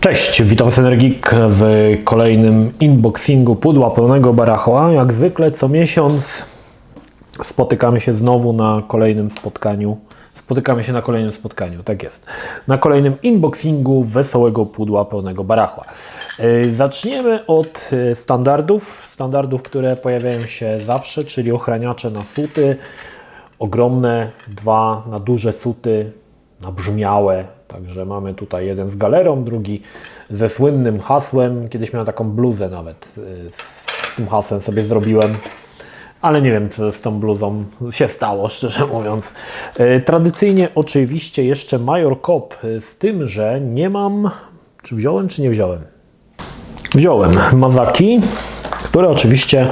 Cześć, witam Synergik w kolejnym unboxingu pudła pełnego barachła. Jak zwykle co miesiąc spotykamy się znowu na kolejnym spotkaniu. Spotykamy się na kolejnym spotkaniu, tak jest. Na kolejnym unboxingu wesołego pudła pełnego barachła. Yy, Zaczniemy od yy, standardów, standardów, które pojawiają się zawsze, czyli ochraniacze na suty, ogromne, dwa na duże suty, nabrzmiałe. Także mamy tutaj jeden z galerą, drugi ze słynnym hasłem. Kiedyś miałem taką bluzę nawet y, z tym hasłem sobie zrobiłem. Ale nie wiem, co z tą bluzą się stało, szczerze mówiąc. Y, Tradycyjnie oczywiście jeszcze Major Kop, y, z tym, że nie mam... Czy wziąłem, czy nie wziąłem? Wziąłem Mazaki, które oczywiście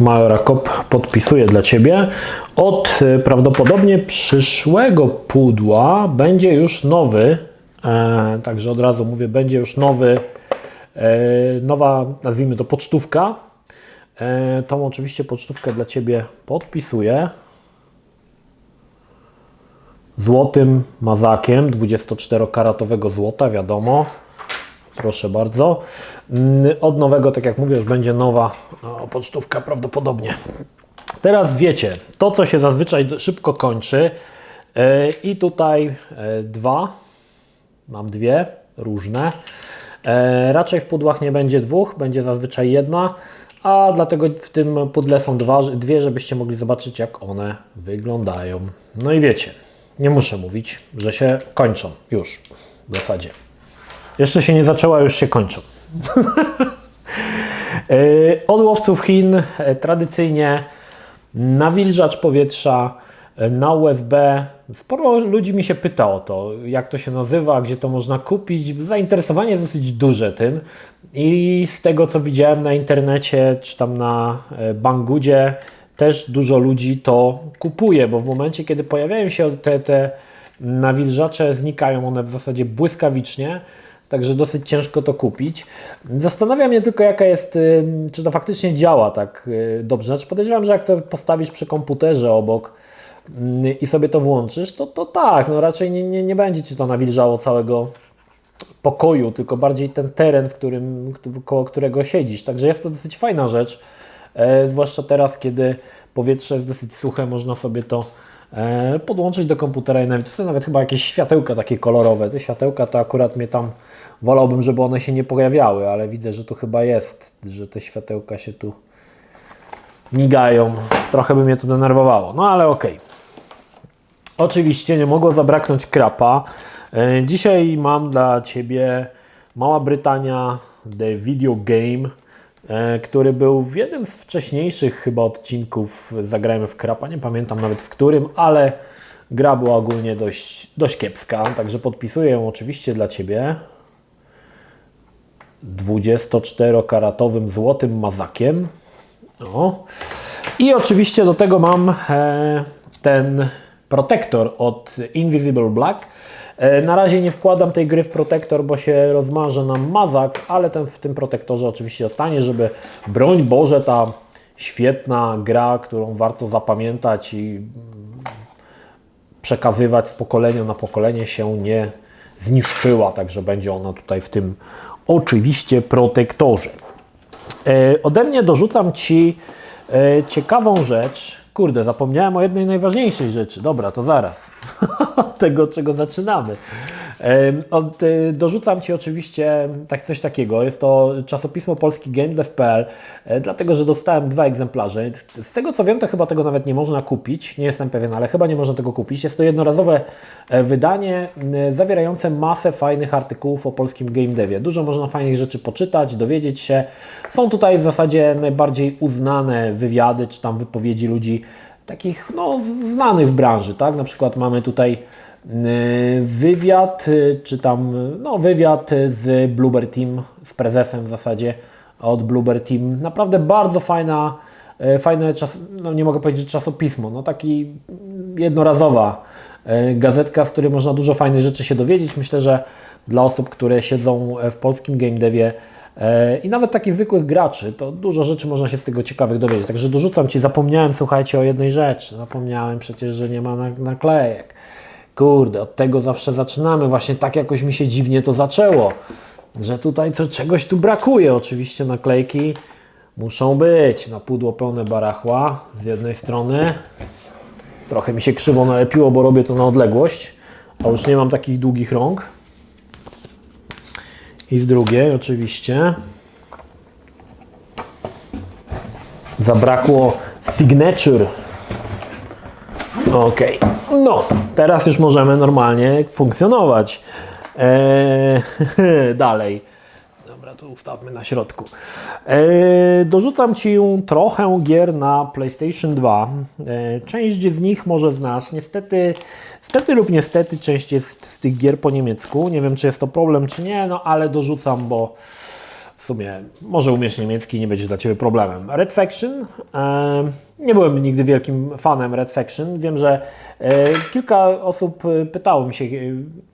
Majora Kop podpisuje dla Ciebie. Od y, prawdopodobnie przyszłego pudła będzie już nowy, e, także od razu mówię, będzie już nowy, e, nowa, nazwijmy to pocztówka. E, tą oczywiście pocztówkę dla Ciebie podpisuję złotym mazakiem 24-karatowego złota, wiadomo. Proszę bardzo. Mm, Od nowego, tak jak mówię, już będzie nowa no, pocztówka prawdopodobnie. Teraz wiecie, to co się zazwyczaj szybko kończy e, i tutaj e, dwa, mam dwie różne. E, Raczej w pudłach nie będzie dwóch, będzie zazwyczaj jedna, a dlatego w tym pudle są dwa, dwie, żebyście mogli zobaczyć jak one wyglądają. No i wiecie, nie muszę mówić, że się kończą już w zasadzie. Jeszcze się nie zaczęła, już się kończą. E, Od łowców Chin e, tradycyjnie nawilżacz powietrza e, na USB. Sporo ludzi mi się pyta o to, jak to się nazywa, gdzie to można kupić. Zainteresowanie jest dosyć duże tym i z tego co widziałem na internecie czy tam na Bangudzie też dużo ludzi to kupuje, bo w momencie kiedy pojawiają się te, te nawilżacze, znikają one w zasadzie błyskawicznie. Także dosyć ciężko to kupić. Zastanawia mnie tylko, jaka jest, ym, czy to faktycznie działa tak y, dobrze. Znaczy podejrzewam, że jak to postawisz przy komputerze obok mm, i sobie to włączysz, to, to tak, no raczej nie, nie, nie będzie Ci to nawilżało całego pokoju, tylko bardziej ten teren, w którym, koło którego siedzisz. Także jest to dosyć fajna rzecz, e, zwłaszcza teraz, kiedy powietrze jest dosyć suche, można sobie to e, podłączyć do komputera i nawet, nawet chyba jakieś światełka takie kolorowe. Te światełka to akurat mnie tam wolałbym, żeby one się nie pojawiały, ale widzę, że tu chyba jest, że te światełka się tu migają. Trochę by mnie to denerwowało, no ale okej. Oczywiście nie mogło zabraknąć krapa. E, Dzisiaj mam dla Ciebie Mała Brytania The Video Game, e, który był w jednym z wcześniejszych chyba odcinków Zagrajmy w krapa. Nie pamiętam nawet w którym, ale gra była ogólnie dość, dość kiepska, także podpisuję ją oczywiście dla Ciebie. 24-karatowym złotym mazakiem. O. I oczywiście do tego mam e, ten protektor od Invisible Black. E, na razie nie wkładam tej gry w protektor, bo się rozmaże nam mazak, ale ten w tym protektorze oczywiście zostanie, żeby broń Boże ta świetna gra, którą warto zapamiętać i mm, przekazywać z pokolenia na pokolenie się nie zniszczyła, także będzie ona tutaj w tym oczywiście protektorze. Ode mnie dorzucam Ci e, ciekawą rzecz. Kurde, zapomniałem o jednej najważniejszej rzeczy. Dobra, to zaraz. Tego, czego zaczynamy. Od, e, dorzucam Ci oczywiście tak coś takiego. Jest to czasopismo polski GameDev.pl, e, dlatego że dostałem dwa egzemplarze. Z tego co wiem, to chyba tego nawet nie można kupić. Nie jestem pewien, ale chyba nie można tego kupić. Jest to jednorazowe e, wydanie zawierające masę fajnych artykułów o polskim game devie. Dużo można fajnych rzeczy poczytać, dowiedzieć się. Są tutaj w zasadzie najbardziej uznane wywiady czy tam wypowiedzi ludzi takich no, znanych w branży, tak? Na przykład mamy tutaj y, wywiad, y, czy tam no, wywiad z Blueber Team, z prezesem w zasadzie od Blueber Team. Naprawdę bardzo fajna, y, fajne czas, no nie mogę powiedzieć czasopismo, no taki jednorazowa y, gazetka, z której można dużo fajnych rzeczy się dowiedzieć. Myślę, że dla osób, które siedzą w polskim game devie i nawet takich zwykłych graczy, to dużo rzeczy można się z tego ciekawych dowiedzieć. Także dorzucam Ci, zapomniałem, słuchajcie, o jednej rzeczy. Zapomniałem przecież, że nie ma nak- naklejek. Kurde, od tego zawsze zaczynamy. Właśnie tak jakoś mi się dziwnie to zaczęło. że tutaj co, czegoś tu brakuje. Oczywiście naklejki muszą być na pudło pełne barachła z jednej strony. Trochę mi się krzywo nalepiło, bo robię to na odległość, a już nie mam takich długich rąk. I z drugiej oczywiście zabrakło signature. Ok, no teraz już możemy normalnie funkcjonować. Eee, dalej. Dobra, to ustawmy na środku. Eee, dorzucam Ci trochę gier na PlayStation 2. Eee, część z nich może znasz. Niestety, stety lub niestety, część jest z tych gier po niemiecku. Nie wiem, czy jest to problem, czy nie, no ale dorzucam, bo w sumie może umiesz niemiecki, nie będzie dla Ciebie problemem. Red Faction. E, nie byłem nigdy wielkim fanem Red Faction. Wiem, że e, kilka osób e, pytało mi się e,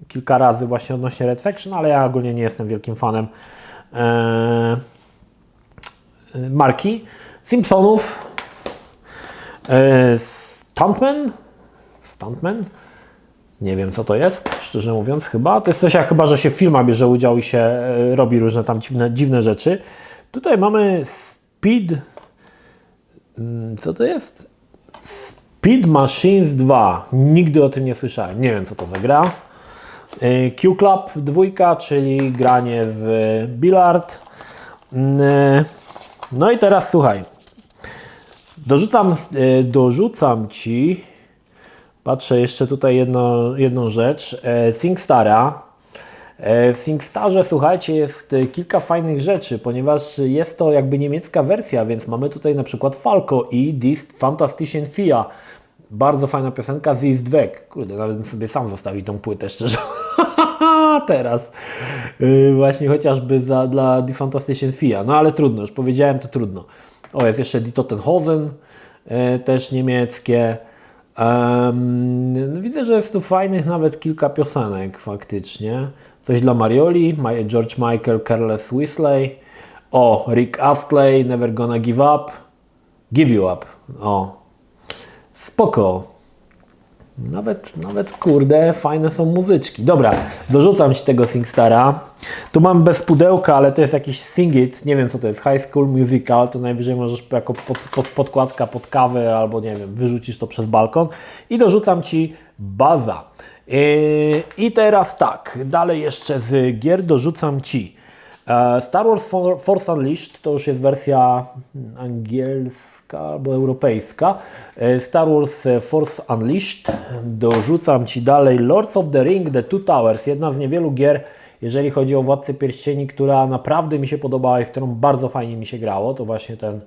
kilka razy właśnie odnośnie Red Faction, ale ja ogólnie nie jestem wielkim fanem marki. Simpsonów. Stuntman. Stuntman. Nie wiem, co to jest, szczerze mówiąc, chyba. To jest coś jak chyba, że się w filmach bierze udział i się robi różne tam dziwne, dziwne rzeczy. Tutaj mamy Speed. Mm, Co to jest? Speed Machines 2. Nigdy o tym nie słyszałem. Nie wiem, co to za gra. E, Q Club 2, czyli granie w bilard. Mm, e, No i teraz słuchaj. Dorzucam, e, dorzucam ci Patrzę jeszcze tutaj jedno, jedną rzecz. SingStara. E, w SingStarze, słuchajcie, jest kilka fajnych rzeczy, ponieważ jest to jakby niemiecka wersja, więc mamy tutaj na przykład Falco i Dis Fantastischen Fia. Bardzo fajna piosenka z Ist Weg. Kurde, nawet bym sobie sam zostawił tą płytę, szczerze. Teraz. E, właśnie chociażby za, dla Die Fantastischen Fia. No ale trudno, już powiedziałem, to trudno. O, jest jeszcze Die Tottenhausen, e, też niemieckie. Um, no widzę, że jest tu fajnych nawet kilka piosenek faktycznie. Coś dla Marioli, George Michael, Careless Whistler. O, Rick Astley, Never Gonna Give Up. Give You Up. O, spoko. Nawet, nawet kurde, fajne są muzyczki. Dobra, dorzucam Ci tego SingStara. Tu mam bez pudełka, ale to jest jakiś Singit. Nie wiem co to jest. High School Musical. To najwyżej możesz jako pod, pod, podkładka pod kawę albo nie wiem, wyrzucisz to przez balkon. I dorzucam Ci baza. Yy, I teraz tak, dalej jeszcze z gier dorzucam Ci. E, Star Wars For- Force Unleashed to już jest wersja angielska albo europejska. E, Star Wars Force Unleashed. Dorzucam Ci dalej Lords of the Ring, The Two Towers. Jedna z niewielu gier, jeżeli chodzi o Władcę Pierścieni, która naprawdę mi się podobała i w którą bardzo fajnie mi się grało. To właśnie ten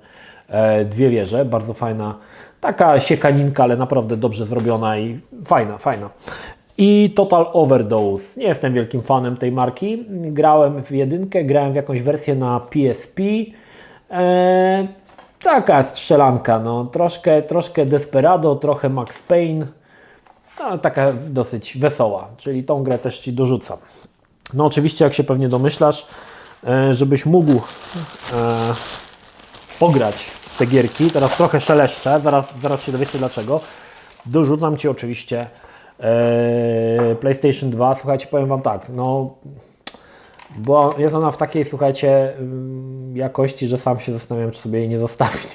e, Dwie Wieże. Bardzo fajna, taka siekaninka, ale naprawdę dobrze zrobiona i fajna, fajna. I Total Overdose. Nie jestem wielkim fanem tej marki. Grałem w jedynkę, grałem w jakąś wersję na PSP. Eee, taka strzelanka, no. Troszkę, troszkę Desperado, trochę Max Payne. No, taka dosyć wesoła, czyli tą grę też Ci dorzucam. No oczywiście, jak się pewnie domyślasz, e, żebyś mógł e, pograć w te gierki, teraz trochę szeleszczę, zaraz, zaraz się dowiecie dlaczego, dorzucam Ci oczywiście PlayStation 2. Słuchajcie, powiem Wam tak, no bo jest ona w takiej, słuchajcie, ym, jakości, że sam się zastanawiam, czy sobie jej nie zostawić.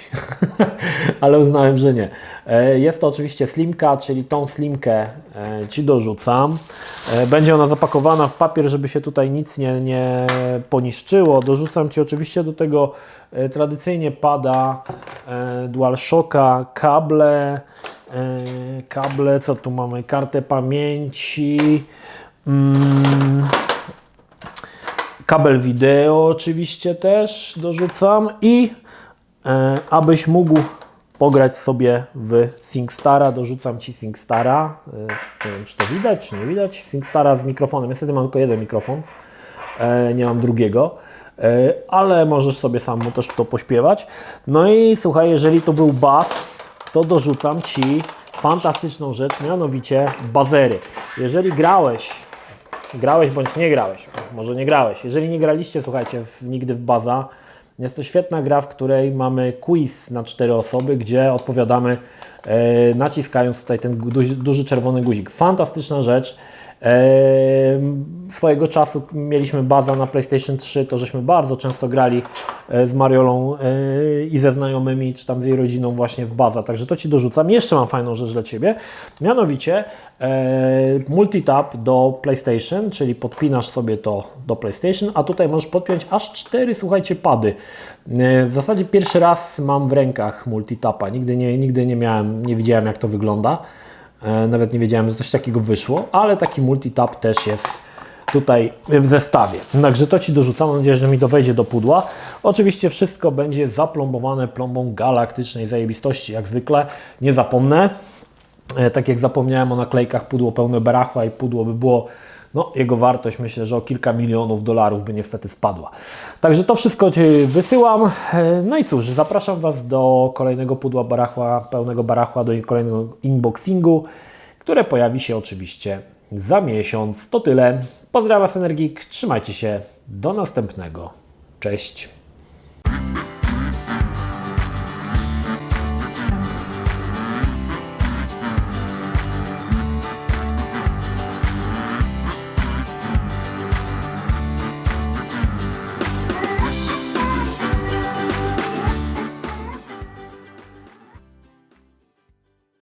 Ale uznałem, że nie. E, Jest to oczywiście slimka, czyli tą slimkę e, Ci dorzucam. Będzie ona zapakowana w papier, żeby się tutaj nic nie, nie poniszczyło. Dorzucam Ci oczywiście do tego e, tradycyjnie pada e, DualShocka, kable, kable, co tu mamy, kartę pamięci, mm, kabel wideo oczywiście też dorzucam i e, abyś mógł pograć sobie w SingStara, dorzucam Ci SingStara, e, nie wiem czy to widać, czy nie widać, SingStara z mikrofonem, niestety mam tylko jeden mikrofon, e, nie mam drugiego, e, ale możesz sobie sam też to pośpiewać. No i słuchaj, jeżeli to był bas, to dorzucam Ci fantastyczną rzecz, mianowicie bazery. Jeżeli grałeś grałeś bądź nie grałeś, może nie grałeś. Jeżeli nie graliście, słuchajcie, w, nigdy w Baza, jest to świetna gra, w której mamy quiz na cztery osoby, gdzie odpowiadamy e, naciskając tutaj ten duży, duży czerwony guzik. Fantastyczna rzecz. Swojego czasu mieliśmy baza na PlayStation 3, to żeśmy bardzo często grali e, z Mariolą e, i ze znajomymi, czy tam z jej rodziną właśnie w baza, także to Ci dorzucam. Jeszcze mam fajną rzecz dla Ciebie, mianowicie e, multitap do PlayStation, czyli podpinasz sobie to do PlayStation, a tutaj możesz podpiąć aż cztery, słuchajcie, pady. W zasadzie pierwszy raz mam w rękach multitapa, nigdy nie, nigdy nie miałem, nie widziałem jak to wygląda. E, Nawet nie wiedziałem, że coś takiego wyszło, ale taki multitap też jest tutaj w zestawie. Także to Ci dorzucam, mam nadzieję, że mi to wejdzie do pudła. Oczywiście wszystko będzie zaplombowane plombą galaktycznej zajebistości, jak zwykle. Nie zapomnę, E, tak jak zapomniałem o naklejkach, pudło pełne barachła i pudło by było, no jego wartość myślę, że o kilka milionów dolarów by niestety spadła. Także to wszystko Ci wysyłam. E, No i cóż, zapraszam Was do kolejnego pudła barachła, pełnego barachła, do kolejnego unboxingu, które pojawi się oczywiście za miesiąc. To tyle. Pozdrawiam Was Energik, trzymajcie się, do następnego. Cześć.